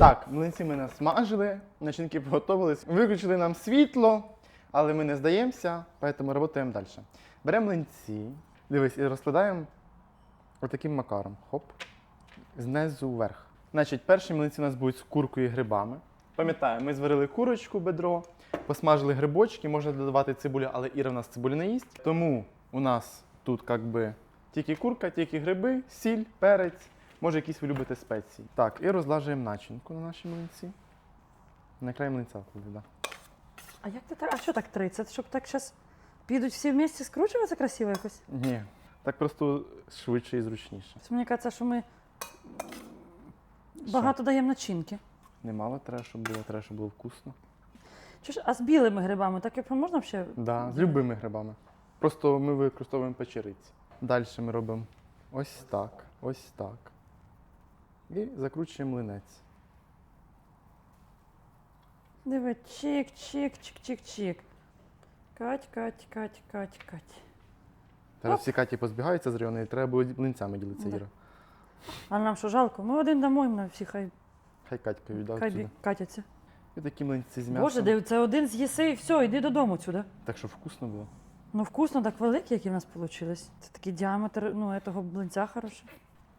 Так, млинці ми насмажили, начинки приготувались, виключили нам світло, але ми не здаємося, тому працюємо далі. Беремо млинці, дивись, і розкладаємо отаким макаром. Хоп. Знизу вверх. Значить, перші млинці у нас будуть з куркою і грибами. Пам'ятаю, ми зварили курочку, бедро, посмажили грибочки, можна додавати цибулю, але Іра в нас цибулю не їсть. Тому у нас тут як би тільки курка, тільки гриби, сіль, перець, може якісь ви любите спеції. Так, і розлажуємо начинку на наші млинці. На край млинця клади, да. А як ти так? А що так 30? Щоб так зараз підуть всі вместе скручуватися красиво якось? Ні, так просто швидше і зручніше. Тобто Мені кажеться, що ми багато даємо начинки. Немало треба, щоб було, треба, щоб було вкусно. Чи ж, а з білими грибами, так як можна ще? Да, з любими грибами. Просто ми використовуємо печериці. Далі ми робимо ось так, ось так. І закручуємо млинець. Диви, чик, чик, чик, чик, чик. Кать, кать, кать, кать, кать. Зараз Оп. всі Каті позбігаються з району і треба буде млинцями ділитися, Да. Іра. А нам що жалко? Ми один дамо їм на всі, хай, Хай Катька віддав хай сюди. катяться. І такі млинці з м'ясом. Боже, диви, це один з'їси і все, йди додому сюди. Так що вкусно було. Ну, вкусно, так великі, які в нас вийшли. Це такий діаметр, ну, того блинця хороший.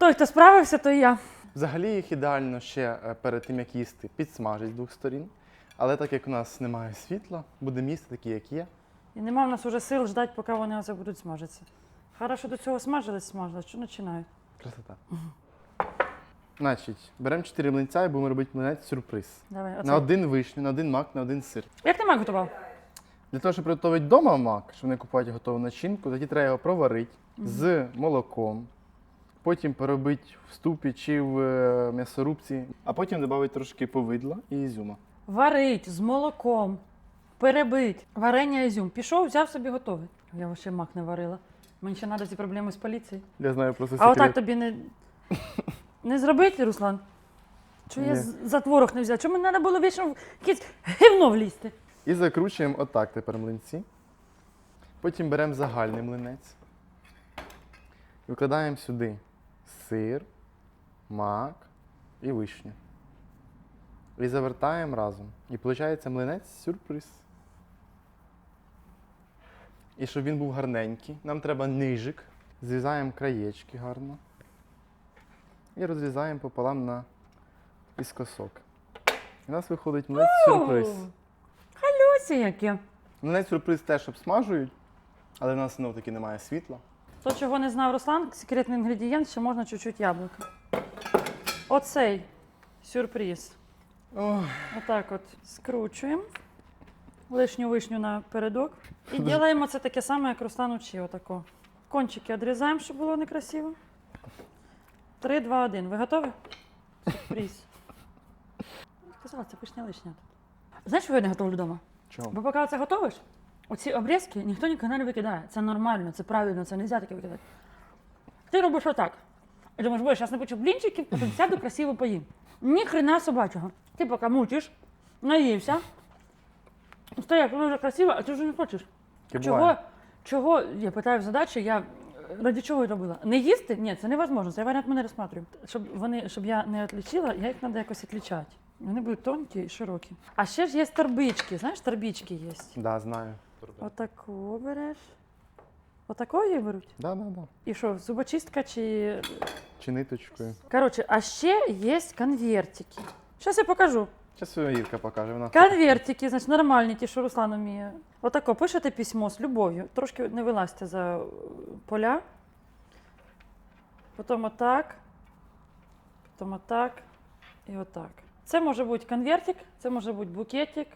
Той, хто справився, то і я. Взагалі їх ідеально ще е, перед тим, як їсти, підсмажити з двох сторін. Але так як у нас немає світла, будемо їсти такі, як є. І нема в нас уже сил ждати, поки вони оце будуть смажитися. Хорошо до цього смажились, смажились, що починають? Красота. Значить, беремо 4 млинця і будемо робити млинець сюрприз. Давай, оце. На один вишню, на один мак, на один сир. Як ти мак готував? Для того, щоб приготувати вдома мак, щоб не купувати готову начинку, тоді треба його проварити з молоком, потім поробити в ступі чи в е, м'ясорубці, а потім додати трошки повидла і ізюма. Варить з молоком, перебить, варення ізюм. Пішов, взяв собі готовий. Я ще мак не варила. Мені ще треба ці проблеми з поліцією. Я знаю просто А отак тобі не, не зробити, Руслан? Що я за творог не взяла? Чому мені треба було вічно в якесь гівно влізти? І закручуємо отак тепер млинці. Потім беремо загальний млинець. Викладаємо сюди сир, мак і вишню. І завертаємо разом. І виходить млинець сюрприз. І щоб він був гарненький, нам треба нижик. Зрізаємо краєчки гарно. І розрізаємо пополам на піскосок. І у нас виходить млинець сюрприз. Ось яке. Млинець сюрприз теж обсмажують, але в нас знов таки немає світла. То, чого не знав Руслан, секретний інгредієнт, ще можна чуть-чуть яблука. Оцей сюрприз. Ох, Отак от скручуємо лишню вишню напередок. І робимо це таке саме, як Руслан учив. Отако. Кончики відрізаємо, щоб було некрасиво. Три, два, один. Ви готові? Сюрприз. Сказала, це вишня лишня. Знаєш, що я не готовлю вдома? чого? Бо поки це готовиш, оці обрізки ніхто ніколи не викидає. Це нормально, це правильно, це не можна таке викидати. Ти робиш отак. І думаєш, боже, зараз напечу блінчиків, потім сяду красиво поїм. Ні хрена собачого. Ти поки мучиш, наївся. Стоять, воно вже красиво, а ти вже не хочеш. Чого, чого, я питаю в задачі, я е, раді чого я робила? Не їсти? Ні, це невозможно, цей варіант ми не розсматриваємо. Щоб, вони, щоб я не відлічила, я їх треба якось відлічати. Вони будуть тонкі і широкі. А ще ж є торбички, знаєш, торбички є. Да, знаю. Отаку береш. Отакої беруть. Да, да, да. І що, зубочистка чи. Чи ниточкою. Коротше, а ще є конвертики. Зараз я покажу. Зараз Ірка покаже. Вона Конвертики, значить, нормальні, ті, що Руслан вміє. Отако, пишете письмо з любов'ю. Трошки не вилазьте за поля. Потім отак. Потім отак. І отак. Це може бути конвертик, це може бути букетик,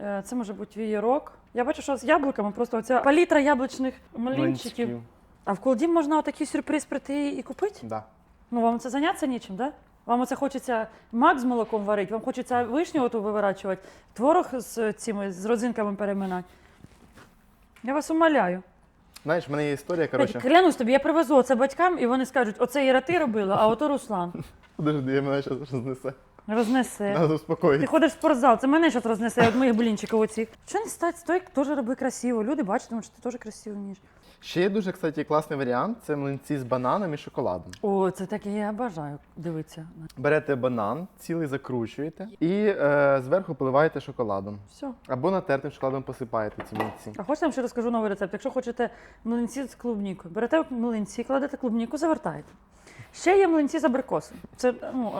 е, це може бути вієрок. Я бачу, що з яблуками просто оця палітра яблучних млинчиків. А в колді можна отакий сюрприз прийти і купити? Да. Ну, вам це зайнятися нічим, да? Вам оце хочеться мак з молоком варити, вам хочеться вишню оту виворачувати, творог з цими з родзинками переминати. Я вас умоляю. Знаєш, в мене є історія, коротше. Клянусь тобі, я привезу оце батькам, і вони скажуть, оце Іра ти робила, а ото Руслан. Подожди, я мене зараз рознесе. Рознесе. Надо Ти ходиш в спортзал, це мене зараз рознесе від моїх блінчиків оцих. Що не стать, стой, теж роби красиво. Люди бачать, що ти теж красиво вмієш. Ще є дуже, кстати, класний варіант це млинці з бананом і шоколадом. О, це таке я бажаю. Дивіться. Берете банан, цілий закручуєте і е, зверху поливаєте шоколадом. Все. Або натертим шоколадом посипаєте ці млинці. А хочете, я вам ще розкажу новий рецепт. Якщо хочете млинці з клубнікою, берете млинці, кладете клубніку, завертаєте. Ще є млинці з абрикосом. Це ну,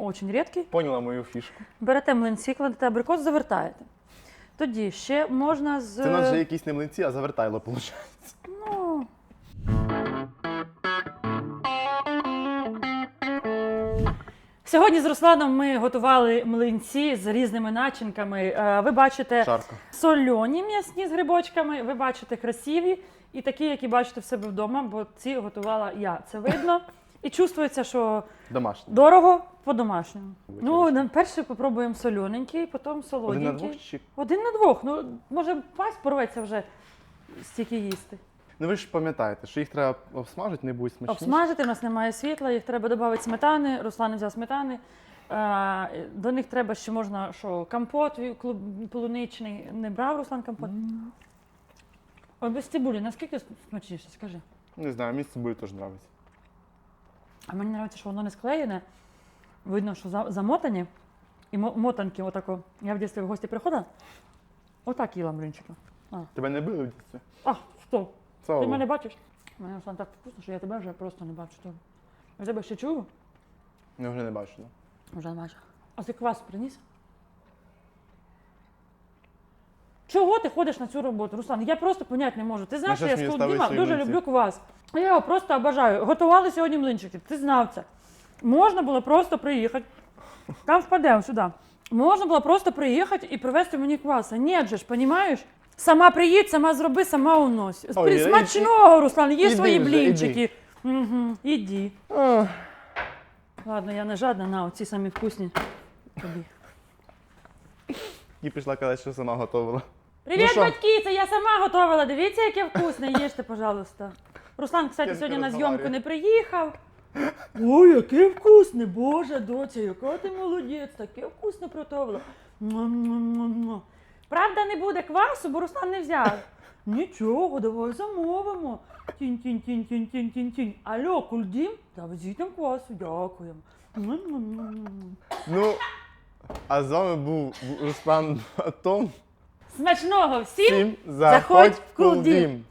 дуже рідкі. Поняла мою фішку. Берете млинці, кладете абрикос, завертаєте. Тоді ще можна з. Це у нас вже якісь не млинці, а завертайло виходить. Ну. Сьогодні з Русланом ми готували млинці з різними начинками. Е, Ви бачите Жарко. сольоні м'ясні з грибочками, ви бачите красиві і такі, які бачите в себе вдома, бо ці готувала я. Це видно. І чувствується, що Домашній. дорого по-домашньому. Ну, на- перше попробуємо солоненький, потім Один на двох чи. Один на двох. Ну, може, пасть порветься вже стільки їсти. Ну ви ж пам'ятаєте, що їх треба обсмажити, не будуть смачніше. Обсмажити, в нас немає світла, їх треба додати сметани. Руслан взяв сметани. Е, До них треба ще можна, що компот клуб- полуничний. Не брав Руслан компот? Ой, без цибулі, наскільки смачніше, скажи. Не знаю, мені з собою теж подобається. А мені подобається, що воно не склеєне. Видно, що замотані. І мотанки отако. Я в дитинстві в гості приходила. Отак їла млинчика. Тебе не били в дітстві? А, стоп. Слава Ти мене бачиш? Мене Руслан так вкусно, що я тебе вже просто не бачу. Я тебе ще чую? Ну вже не бачу. Да? Вже не бачу. А ти квас приніс? Чого ти ходиш на цю роботу, Руслан? Я просто поняти не можу. Ти знаєш, Ну, що я з мені дуже люблю квас. Я його просто обожаю. Готували сьогодні млинчики. Ти знав це. Можна було просто приїхати. Там впадемо сюди. Можна було просто приїхати і привезти мені кваса. Ні, же ж, понімаєш? Сама приїдь, сама зроби, сама унось. Ой, Смачного, Руслан, іди свої вже, блінчики. Угу, іди. Ах, Ладно, я не жадна, на оці самі вкусні. Тобі. І пішла казати, що сама готувала. Привіт, що? батьки! Це я сама готувала. Дивіться, яке вкусне. Їжте, пожалуйста. Руслан, кстати, Кілька сьогодні на зйомку не приїхав. Ой, яке вкусне, Боже, доця, яка ти молодець, таке вкусне приготувала. Муа-муа-муа-муа. Правда, не буде квасу, бо Руслан не взяв. Нічого, давай замовимо. Тінь-тінь-тінь-тінь-тінь-тінь. Алло, кульдім? Та везіть нам квасу, дякуємо. Муа-муа-муа-муа. Ну, а з вами був Руслан Батон. Смачного всім! Заходь в. Кулдім.